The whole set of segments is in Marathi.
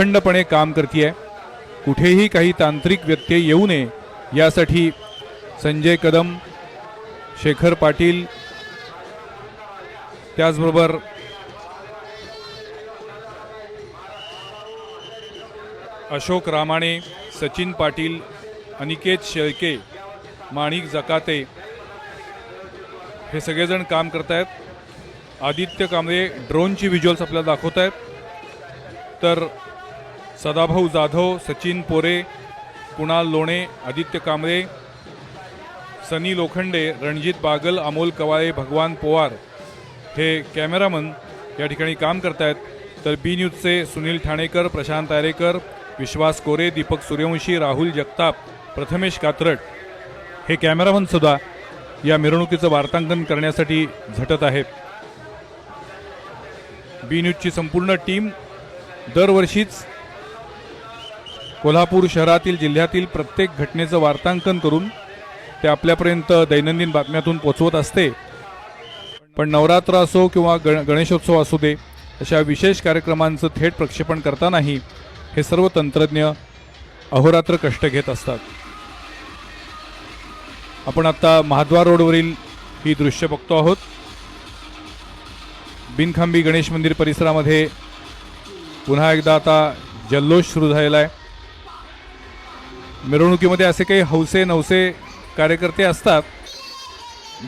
अखंडपणे काम करते कुठेही काही तांत्रिक व्यत्यय येऊ नये यासाठी संजय कदम शेखर पाटील त्याचबरोबर अशोक रामाणे सचिन पाटील अनिकेत शेळके माणिक जकाते हे सगळेजण काम करतायत. आदित्य कांबळे ड्रोनची व्हिज्युअल्स आपल्याला दाखवत आहेत तर सदाभाऊ जाधव सचिन पोरे कुणाल लोणे आदित्य कांबळे सनी लोखंडे रणजित बागल अमोल कवाळे भगवान पोवार हे कॅमेरामन या ठिकाणी काम करतायत. तर बी न्यूजचे सुनील ठाणेकर प्रशांत आरेकर विश्वास कोरे दीपक सूर्यवंशी राहुल जगताप प्रथमेश कात्रट हे कॅमेरामन सुद्धा या मिरवणुकीचं वार्तांकन करण्यासाठी झटत आहेत. बी न्यूजची संपूर्ण टीम दरवर्षीच कोल्हापूर शहरातील जिल्ह्यातील प्रत्येक घटनेचं वार्तांकन करून ते आपल्यापर्यंत दैनंदिन बातम्यातून पोचवत असते. पण नवरात्र असो किंवा गण गणेशोत्सव असू दे अशा विशेष कार्यक्रमांचं थेट प्रक्षेपण करतानाही हे सर्व तंत्रज्ञ अहोरात्र कष्ट घेत असतात. आपण आता महाद्वार रोडवरील ही दृश्य बघतो आहोत. बिनखांबी गणेश मंदिर परिसरामध्ये पुन्हा एकदा आता जल्लोष सुरू झालेला आहे. मिरवणुकीमध्ये असे काही हौसे नवसे कार्यकर्ते असतात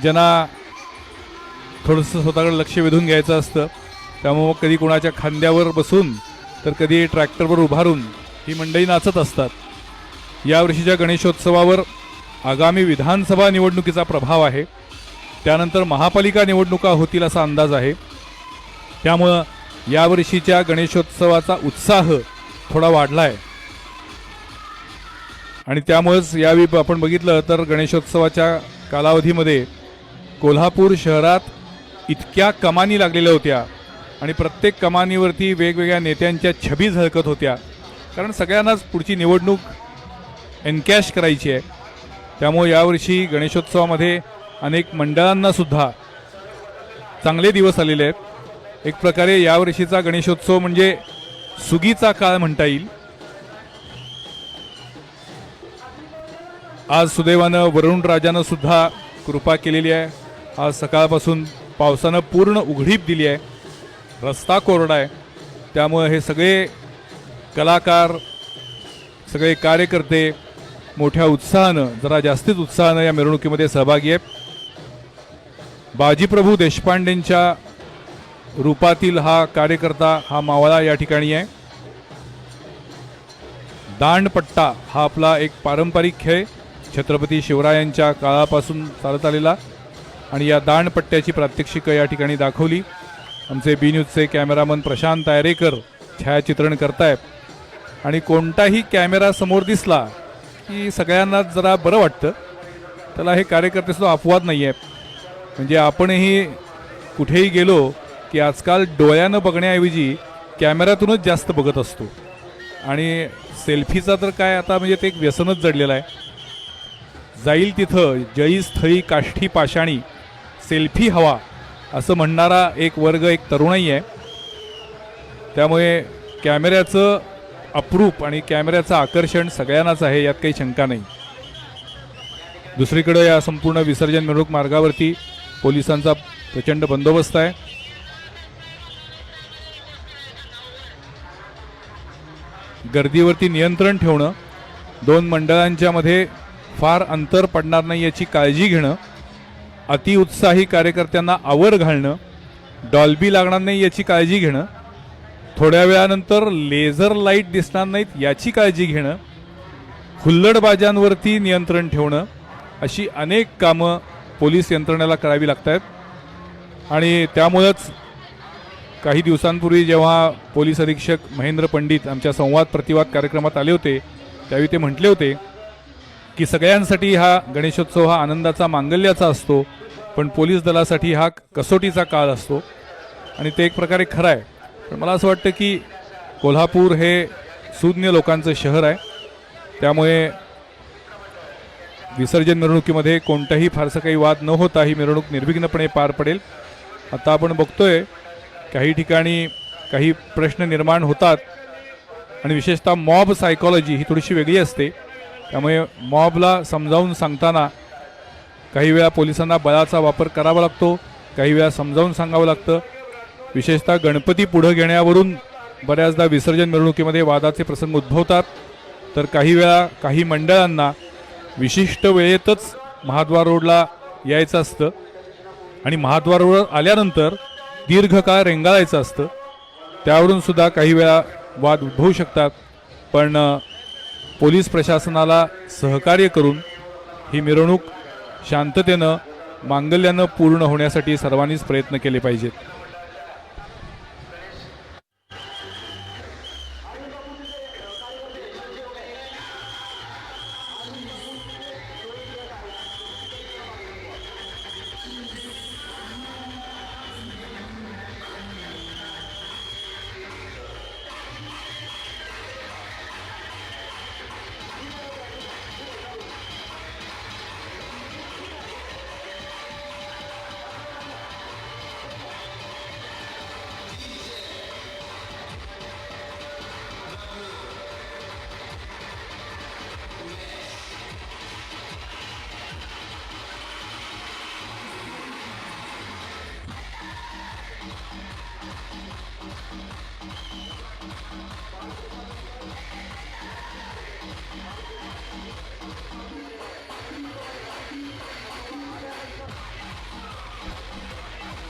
ज्यांना थोडंसं स्वतःकडे लक्ष वेधून घ्यायचं असतं. त्यामुळं कधी कोणाच्या खांद्यावर बसून तर कधी ट्रॅक्टरवर उभारून ही मंडळी नाचत असतात. यावर्षीच्या गणेशोत्सवावर आगामी विधानसभा निवडणुकीचा प्रभाव आहे. त्यानंतर महापालिका निवडणुका होतील असा अंदाज आहे. त्यामुळं यावर्षीच्या गणेशोत्सवाचा उत्साह थोडा वाढला आहे आणि त्यामुळेच यावेळी आपण बघितलं तर गणेशोत्सवाच्या कालावधीमध्ये कोल्हापूर शहरात इतक्या कमानी लागलेल्या होत्या. आणि प्रत्येक कमानीवरती वेगवेगळ्या नेत्यांच्या छबी झळकत होत्या. कारण सगळ्यांनाच पुढची निवडणूक एनकॅश करायची आहे. त्यामुळे यावर्षी गणेशोत्सवामध्ये अनेक मंडळांना सुद्धा चांगले दिवस आलेले आहेत. एक प्रकारे यावर्षीचा गणेशोत्सव म्हणजे सुगीचा काळ म्हणता येईल. आज सुदैवानं वरुणराजानं सुद्धा कृपा केलेली आहे. आज सकाळपासून पावसानं पूर्ण उघडीप दिली आहे. रस्ता कोरडा आहे. त्यामुळे हे सगळे कलाकार सगळे कार्यकर्ते मोठ्या उत्साहानं जरा जास्तीच उत्साहानं या मिरवणुकीमध्ये सहभागी आहेत. बाजीप्रभू देशपांडेंच्या रूपातील हा कार्यकर्ता हा मावळा या ठिकाणी आहे. दांडपट्टा हा आपला एक पारंपरिक खेळ छत्रपती शिवरायांच्या काळापासून चालत आलेला आणि या दांडपट्ट्याची प्रात्यक्षिकं या ठिकाणी दाखवली. आमचे बी न्यूजचे कॅमेरामन प्रशांत आयरेकर छायाचित्रण करतायत. आणि कोणताही कॅमेरा समोर दिसला की सगळ्यांनाच जरा बरं वाटतं. त्याला हे कार्यकर्तेसुद्धा अपवाद नाही आहे म्हणजे आपणही कुठेही गेलो की आजकाल डोळ्यानं बघण्याऐवजी कॅमेऱ्यातूनच जास्त बघत असतो. आणि सेल्फीचा तर काय आता म्हणजे ते एक व्यसनच जडलेलं आहे. जाईल तिथं जयी स्थळी काष्ठी पाषाणी सेल्फी हवा असं म्हणणारा एक वर्ग एक तरुणाई आहे. त्यामुळे कॅमेऱ्याचं अप्रूप आणि कॅमेऱ्याचं आकर्षण सगळ्यांनाच आहे यात काही शंका नाही. दुसरीकडं या संपूर्ण विसर्जन मिरवणूक मार्गावरती पोलिसांचा प्रचंड बंदोबस्त आहे. गर्दीवरती नियंत्रण ठेवणं दोन मंडळांच्या मध्ये फार अंतर पडणार नाही याची काळजी घेणं अतिउत्साही कार्यकर्त्यांना आवर घालणं डॉल्बी लागणार नाही याची काळजी घेणं थोड्या वेळानंतर लेझर लाइट दिसणार नाहीत याची काळजी घेणं हुल्लडबाजांवरती नियंत्रण ठेवणं अशी अनेक कामं पोलीस यंत्रणेला करावी लागत आहेत आणि त्यामुळंच काही दिवसांपूर्वी जेव्हा पोलीस अधीक्षक महेंद्र पंडित आमच्या संवाद प्रतिवाद कार्यक्रमात आले होते त्यावेळी ते म्हटले होते की सगळ्यांसाठी हा गणेशोत्सव हा आनंदाचा मांगल्याचा असतो पण पोलीस दलासाठी हा कसोटीचा काळ असतो. आणि ते एक प्रकारे खरं आहे. पण मला असं वाटतं की कोल्हापूर हे सुज्ञ लोकांचं शहर आहे. त्यामुळे विसर्जन मिरवणुकीमध्ये कोणताही फारसं काही वाद न होता ही मिरवणूक निर्विघ्नपणे पार पडेल. आता आपण बघतोय काही ठिकाणी काही प्रश्न निर्माण होतात. आणि विशेषतः मॉब सायकॉलॉजी ही थोडीशी वेगळी असते. त्यामुळे मॉबला समजावून सांगताना काही वेळा पोलिसांना बळाचा वापर करावा लागतो काही वेळा समजावून सांगावं लागतं. विशेषतः गणपती पुढं घेण्यावरून बऱ्याचदा विसर्जन मिरवणुकीमध्ये वादाचे प्रसंग उद्भवतात. तर काही वेळा काही मंडळांना विशिष्ट वेळेतच महाद्वार रोडला यायचं असतं आणि महाद्वार रोड आल्यानंतर दीर्घकाळ रेंगाळायचं असतं. त्यावरून सुद्धा काही वेळा वाद उद्भवू शकतात. पण पोलीस प्रशासनाला सहकार्य करून ही मिरवणूक शांततेनं मांगल्यानं पूर्ण होण्यासाठी सर्वांनीच प्रयत्न केले पाहिजेत.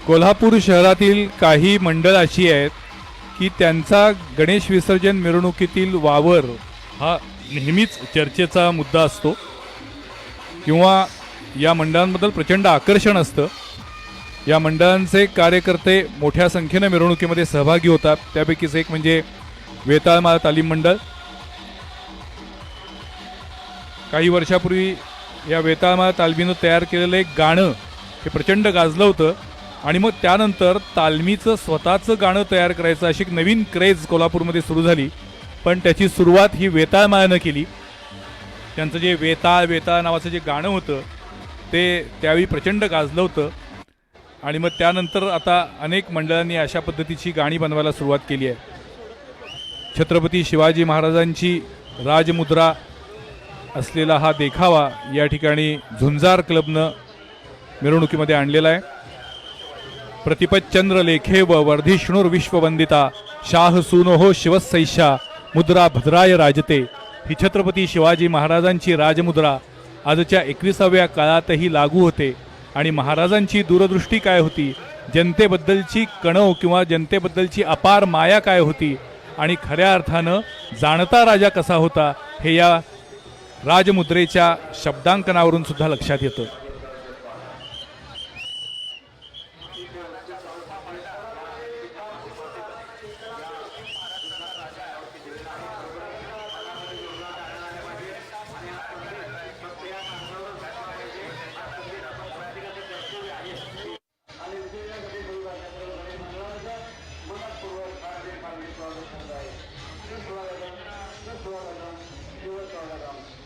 कोल्हापूर शहरातील काही मंडळ अशी आहेत की त्यांचा गणेश विसर्जन मिरवणुकीतील वावर हा नेहमीच चर्चेचा मुद्दा असतो. किंवा या मंडळांबद्दल प्रचंड आकर्षण असतं. या मंडळांचे कार्यकर्ते मोठ्या संख्येनं मिरवणुकीमध्ये सहभागी होतात. त्यापैकीच एक म्हणजे वेताळमाळ तालीम मंडळ. काही वर्षापूर्वी या वेताळमाळ तालमीनं तयार केलेलं एक गाणं हे प्रचंड गाजलं होतं. आणि मग त्यानंतर तालमीचं स्वतःचं गाणं तयार करायचं अशी एक नवीन क्रेज कोल्हापूरमध्ये सुरू झाली. पण त्याची सुरुवात ही वेताळमाळानं केली. त्यांचं जे वेताळ वेताळ नावाचं जे गाणं होतं ते त्यावेळी प्रचंड गाजलं होतं. आणि मग त्यानंतर आता अनेक मंडळांनी अशा पद्धतीची गाणी बनवायला सुरुवात केली आहे. छत्रपती शिवाजी महाराजांची राजमुद्रा असलेला हा देखावा या ठिकाणी झुंजार क्लबनं मिरवणुकीमध्ये आणलेला आहे. प्रतिपच्चंद्र लेखे व वर्धिष्णुर विश्ववंदिता शाह सुनोहो शिवसैषा मुद्रा भद्राय राजते. ही छत्रपती शिवाजी महाराजांची राजमुद्रा आजच्या एकविसाव्या काळातही लागू होते. आणि महाराजांची दूरदृष्टी काय होती? जनतेबद्दलची कणव किंवा जनतेबद्दलची अपार माया काय होती? आणि खऱ्या अर्थानं जाणता राजा कसा होता? हे या राजमुद्रेच्या शब्दांकनावरून सुद्धा लक्षात येतं. দু হাজার গ্রাম দু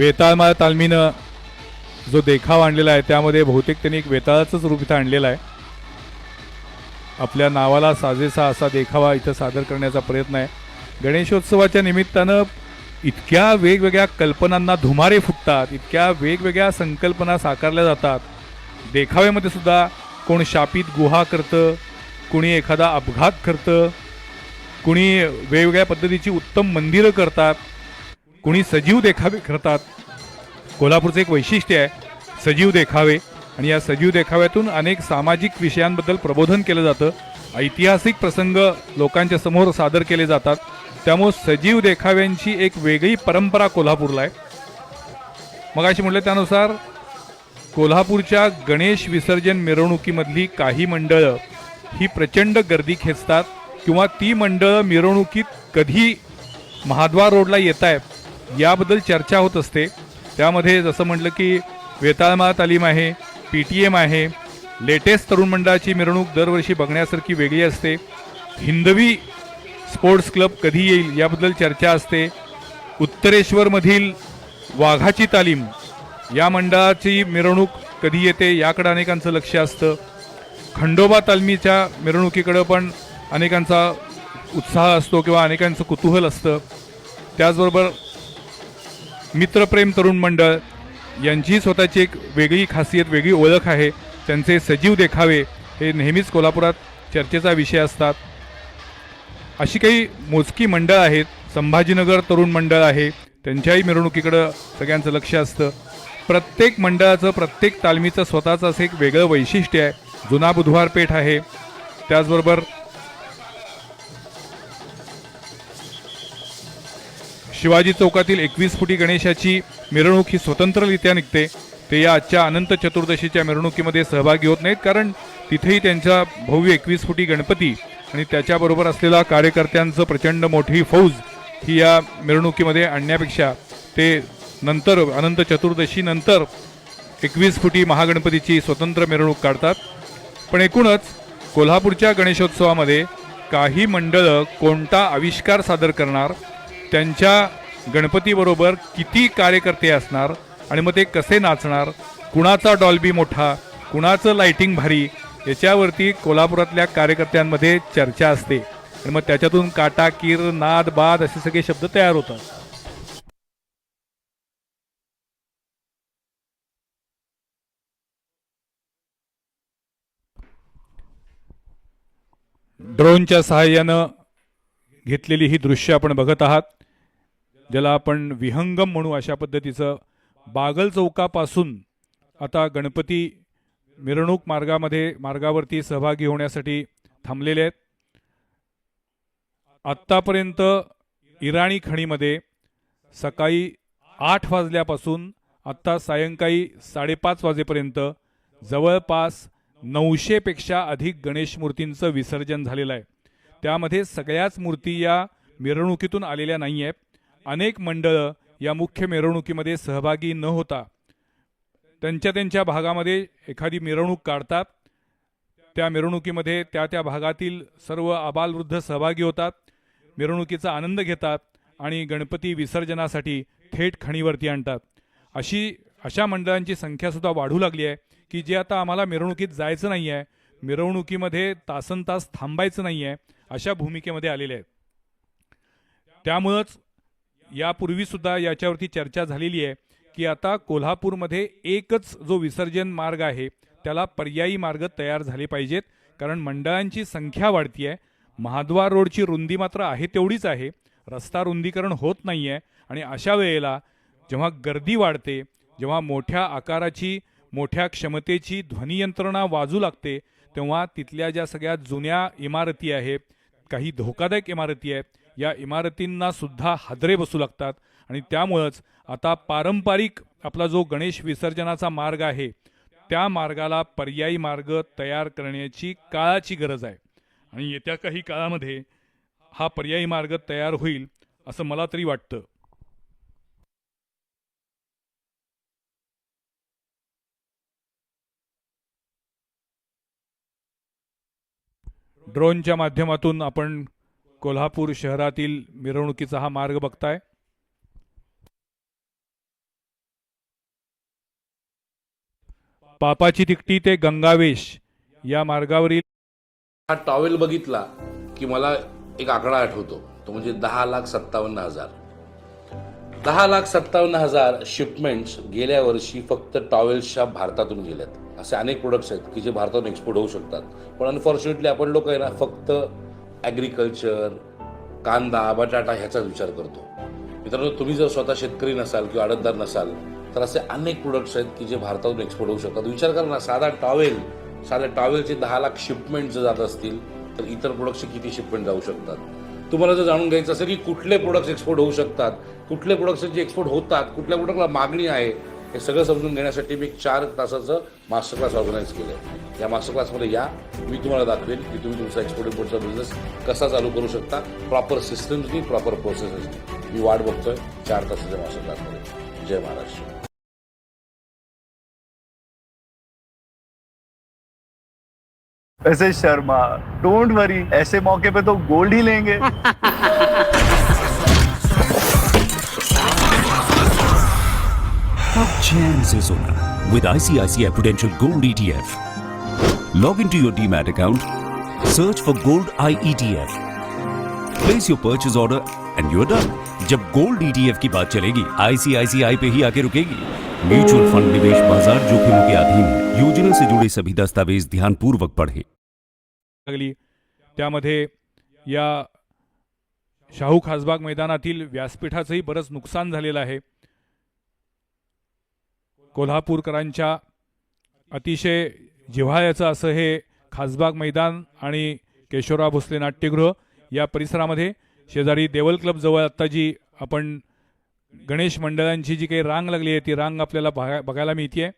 वेताळमाळ तालमीनं जो देखाव आणलेला आहे त्यामध्ये बहुतेक त्यांनी एक वेताळाचंच रूप इथं आणलेलं आहे. आपल्या नावाला साजेसा असा देखावा इथं सादर करण्याचा प्रयत्न आहे. गणेशोत्सवाच्या निमित्तानं इतक्या वेगवेगळ्या कल्पनांना धुमारे फुटतात इतक्या वेगवेगळ्या संकल्पना साकारल्या जातात. देखाव्यामध्ये सुद्धा कोण शापित गुहा करतं कुणी एखादा अपघात करतं कुणी वेगवेगळ्या पद्धतीची उत्तम मंदिरं करतात. कुणी सजीव देखावे करतात. कोल्हापूरचं एक वैशिष्ट्य आहे सजीव देखावे. आणि या सजीव देखाव्यातून अनेक सामाजिक विषयांबद्दल प्रबोधन केलं जातं. ऐतिहासिक प्रसंग लोकांच्या समोर सादर केले जातात. त्यामुळे सजीव देखाव्यांची एक वेगळी परंपरा कोल्हापूरला आहे. मग अशी म्हटलं त्यानुसार कोल्हापूरच्या गणेश विसर्जन मिरवणुकीमधली काही मंडळं ही प्रचंड गर्दी खेचतात किंवा ती मंडळं मिरवणुकीत कधी महाद्वार रोडला येत आहेत याबद्दल चर्चा होत असते. त्यामध्ये जसं म्हटलं की वेताळमा तालीम आहे पी टी एम आहे लेटेस्ट तरुण मंडळाची मिरवणूक दरवर्षी बघण्यासारखी वेगळी असते. हिंदवी स्पोर्ट्स क्लब कधी येईल याबद्दल चर्चा असते. उत्तरेश्वरमधील वाघाची तालीम या मंडळाची मिरवणूक कधी येते याकडे अनेकांचं लक्ष असतं. खंडोबा तालमीच्या मिरवणुकीकडं पण अनेकांचा उत्साह असतो किंवा अनेकांचं कुतूहल असतं. त्याचबरोबर मित्रप्रेम तरुण मंडळ यांची स्वतःची एक वेगळी खासियत वेगळी ओळख आहे. त्यांचे सजीव देखावे हे नेहमीच कोल्हापुरात चर्चेचा विषय असतात. अशी काही मोजकी मंडळ आहेत. संभाजीनगर तरुण मंडळ आहे. त्यांच्याही मिरवणुकीकडं सगळ्यांचं लक्ष असतं. प्रत्येक मंडळाचं प्रत्येक तालमीचं स्वतःचं असं एक वेगळं वैशिष्ट्य आहे. जुना बुधवार पेठ आहे. त्याचबरोबर शिवाजी चौकातील एकवीस फुटी गणेशाची मिरवणूक ही स्वतंत्ररित्या निघते. ते या आजच्या अनंत चतुर्दशीच्या मिरवणुकीमध्ये सहभागी होत नाहीत कारण तिथेही त्यांचा भव्य एकवीस फुटी गणपती आणि त्याच्याबरोबर असलेला कार्यकर्त्यांचं प्रचंड मोठी फौज ही या मिरवणुकीमध्ये आणण्यापेक्षा ते नंतर अनंत चतुर्दशीनंतर एकवीस फुटी महागणपतीची स्वतंत्र मिरवणूक काढतात. पण एकूणच कोल्हापूरच्या गणेशोत्सवामध्ये काही मंडळं कोणता आविष्कार सादर करणार त्यांच्या गणपतीबरोबर किती कार्यकर्ते असणार आणि मग ते कसे नाचणार कुणाचा डॉल्बी मोठा कुणाचं लाइटिंग भारी याच्यावरती कोल्हापुरातल्या कार्यकर्त्यांमध्ये चर्चा असते. आणि मग त्याच्यातून काटा कीर नाद बाद असे सगळे शब्द तयार होतात. ड्रोनच्या सहाय्यानं घेतलेली ही दृश्य आपण बघत आहात. ज्याला आपण विहंगम म्हणू अशा पद्धतीचं बागल चौकापासून आता गणपती मिरवणूक मार्गामध्ये मार्गावरती सहभागी होण्यासाठी थांबलेले आहेत. आत्तापर्यंत इराणी खणीमध्ये सकाळी आठ वाजल्यापासून आत्ता सायंकाळी साडेपाच वाजेपर्यंत जवळपास नऊशेपेक्षा अधिक गणेश मूर्तींचं विसर्जन झालेलं आहे. त्यामध्ये सगळ्याच मूर्ती या मिरवणुकीतून आलेल्या नाही आहेत अनेक मंडळं या मुख्य मिरवणुकीमध्ये सहभागी न होता त्यांच्या त्यांच्या भागामध्ये एखादी मिरवणूक काढतात. त्या मिरवणुकीमध्ये त्या त्या भागातील सर्व आबालवृद्ध सहभागी होतात मिरवणुकीचा आनंद घेतात आणि गणपती विसर्जनासाठी थेट खणीवरती आणतात. अशी अशा मंडळांची संख्यासुद्धा वाढू लागली आहे की जे आता आम्हाला मिरवणुकीत जायचं नाही आहे मिरवणुकीमध्ये तासन तास थांबायचं नाही आहे अशा भूमिकेमध्ये आलेले आहेत. त्यामुळंच यापूर्वी सुद्धा याच्यावरती चर्चा झालेली आहे की आता कोल्हापूरमध्ये एकच जो विसर्जन मार्ग आहे त्याला पर्यायी मार्ग तयार झाले पाहिजेत कारण मंडळांची संख्या वाढती आहे. महाद्वार रोडची रुंदी मात्र आहे तेवढीच आहे. रस्ता रुंदीकरण होत नाही आहे आणि अशा वेळेला जेव्हा गर्दी वाढते जेव्हा मोठ्या आकाराची मोठ्या क्षमतेची ध्वनियंत्रणा वाजू लागते तेव्हा तिथल्या ज्या सगळ्या जुन्या इमारती आहेत काही धोकादायक इमारती आहेत या इमारतींना सुद्धा हादरे बसू लागतात. आणि त्यामुळंच आता पारंपरिक आपला जो गणेश विसर्जनाचा मार्ग आहे त्या मार्गाला पर्यायी मार्ग तयार करण्याची काळाची गरज आहे. आणि येत्या काही काळामध्ये हा पर्यायी मार्ग तयार होईल असं मला तरी वाटतं. ड्रोनच्या माध्यमातून आपण कोल्हापूर शहरातील मिरवणुकीचा हा मार्ग बघताय. पापाची तिकटी ते गंगावेश या मार्गावरील हा टॉवेल बघितला की मला एक आकडा आठवतो. तो म्हणजे दहा लाख सत्तावन्न हजार. दहा लाख सत्तावन्न हजार शिपमेंट्स गेल्या वर्षी फक्त टॉवेल्सच्या भारतातून गेल्यात असे अनेक प्रोडक्ट्स आहेत की जे भारतातून एक्सपोर्ट होऊ शकतात. पण अनफॉर्च्युनेटली आपण लोक आहे ना फक्त ॲग्रिकल्चर कांदा बटाटा ह्याचाच विचार करतो. मित्रांनो तुम्ही जर स्वतः शेतकरी नसाल किंवा आडतदार नसाल तर असे अनेक प्रोडक्ट्स आहेत की जे भारतातून एक्सपोर्ट होऊ शकतात. विचार करा ना साधा टॉवेल साध्या टॉवेलचे दहा लाख शिपमेंट जर जात असतील तर इतर प्रोडक्टचे किती शिपमेंट जाऊ शकतात? तुम्हाला जर जाणून घ्यायचं असेल की कुठले प्रोडक्ट्स एक्सपोर्ट होऊ शकतात कुठले प्रोडक्ट्स जे एक्सपोर्ट होतात कुठल्या प्रोडक्टला मागणी आहे हे सगळं समजून घेण्यासाठी मी चार तासाचं मास्टर क्लास ऑर्गनाईज केलं आहे या मास्टर क्लासमध्ये या मी तुम्हाला दाखवेन की तुम्ही तुमचा एक्सपोर्ट इम्पोर्टचा बिझनेस कसा चालू करू शकता. प्रॉपर सिस्टम्सनी प्रॉपर प्रोसेसेसनी मी वाट बघतोय. चार तासाच्या मास्टर क्लासमध्ये जय महाराष्ट्र. वैसे शर्मा डोंट वरी ऐसे मौके पे तो गोल्ड ही लेंगे. Top chance is Sona with ICICI Prudential Gold ETF. Log into your DMAT account, search for Gold IETF. Place your purchase order and you're done. जब गोल्ड ETF की बात चलेगी आईसीआईसीआई पे ही आके रुकेगी म्यूचुअल फंड निवेश बाजार जोखिमों के अधीन है योजना से जुड़े सभी दस्तावेज ध्यान पूर्वक अगली लागली त्यामध्ये या शाहू खासबाग मैदानातील व्यासपीठाचंही बरंच नुकसान झालेलं आहे कोल्हापूरकरांच्या अतिशय जिव्हाळ्याचं असं हे खासबाग मैदान आणि केशवराव भोसले नाट्यगृह या परिसरामध्ये शेजारी देवल क्लब जवळ आत्ता जी आपण गणेश मंडळांची जी काही रांग लागली आहे ती रांग आपल्याला बघायला मिळते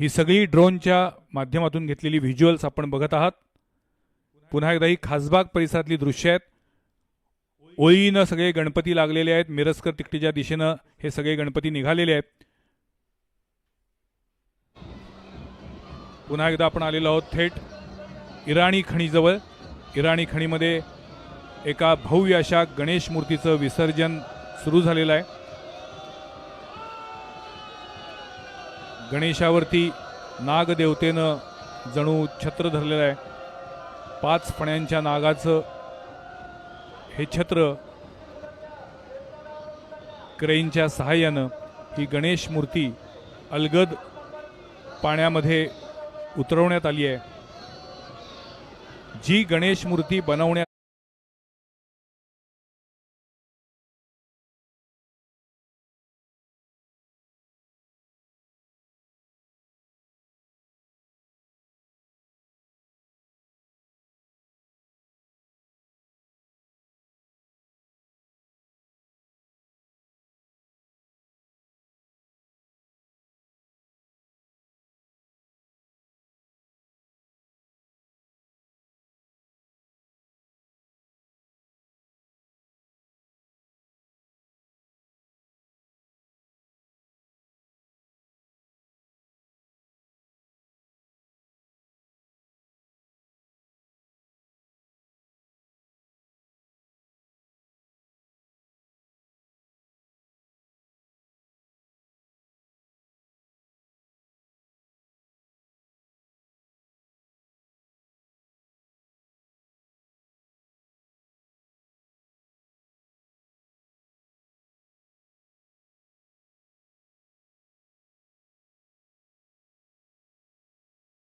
ही सगळी ड्रोनच्या माध्यमातून घेतलेली व्हिज्युअल्स आपण बघत आहात. पुन्हा एकदा ही खासबाग परिसरातली दृश्य आहेत. ओळीनं सगळे गणपती लागलेले आहेत. मिरजकर तिकटीच्या दिशेनं हे सगळे गणपती निघालेले आहेत. पुन्हा एकदा आपण आलेलो आहोत थेट इराणी खणीजवळ. इराणी खणीमध्ये एका भव्य अशा गणेश मूर्तीचं विसर्जन सुरू झालेलं आहे. गणेशावरती नागदेवतेनं जणू छत्र धरलेलं आहे. पाच फण्यांच्या नागाचं हे छत्र क्रेनच्या सहाय्यानं ही गणेश मूर्ती अलगद पाण्यामध्ये उतरवण्यात आली आहे. जी गणेश मूर्ती बनवण्यात